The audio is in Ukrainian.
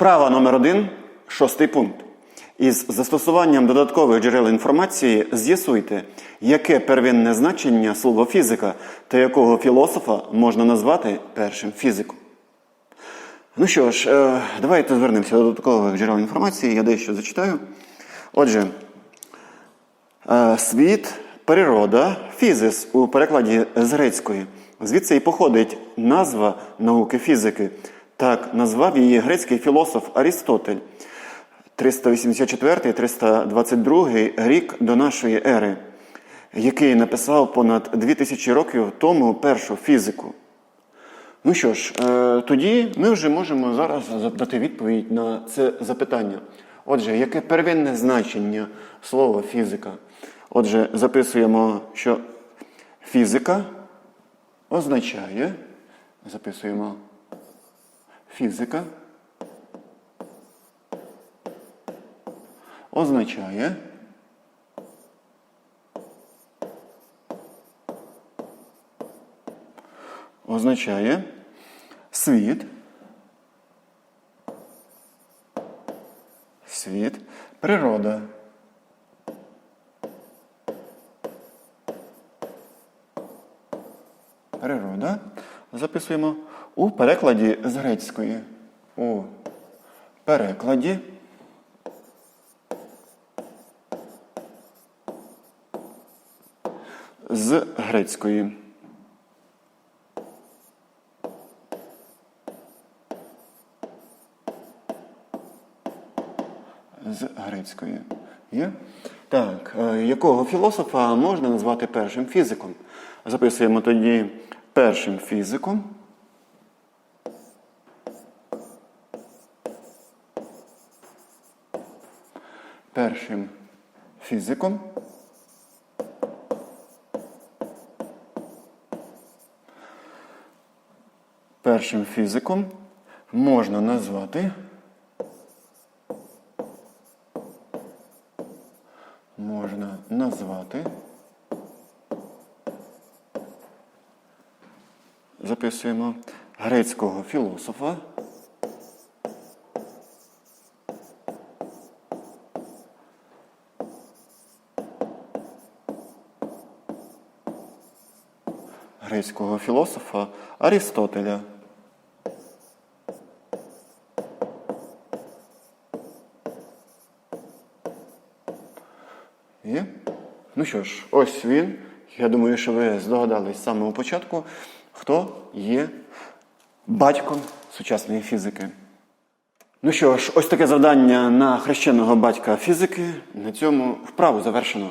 Вправа номер один, шостий пункт. Із застосуванням додаткових джерел інформації з'ясуйте, яке первинне значення слова фізика та якого філософа можна назвати першим фізиком. Ну що ж, е, давайте звернемося до додаткових джерел інформації. Я дещо зачитаю. Отже, е, світ, природа, фізис у перекладі з грецької. Звідси і походить назва науки фізики. Так назвав її грецький філософ Арістотель. 384-322 рік до нашої ери, який написав понад 2000 років тому першу фізику. Ну що ж, е, тоді ми вже можемо зараз дати відповідь на це запитання. Отже, яке первинне значення слова фізика? Отже, записуємо, що фізика означає, записуємо фізика означає означає світ, світ, природа. Природа. Записуємо у перекладі з грецької. У перекладі. З грецької. З грецької. Є? Так, е, якого філософа можна назвати першим фізиком? Записуємо тоді першим фізиком. Першим фізиком. Першим фізиком можна назвати можна назвати записуємо грецького філософа грецького філософа Арістотеля. Є? Ну що ж, ось він. Я думаю, що ви здогадались з самого початку, хто є батьком сучасної фізики. Ну що ж, ось таке завдання на хрещеного батька фізики. На цьому вправу завершено.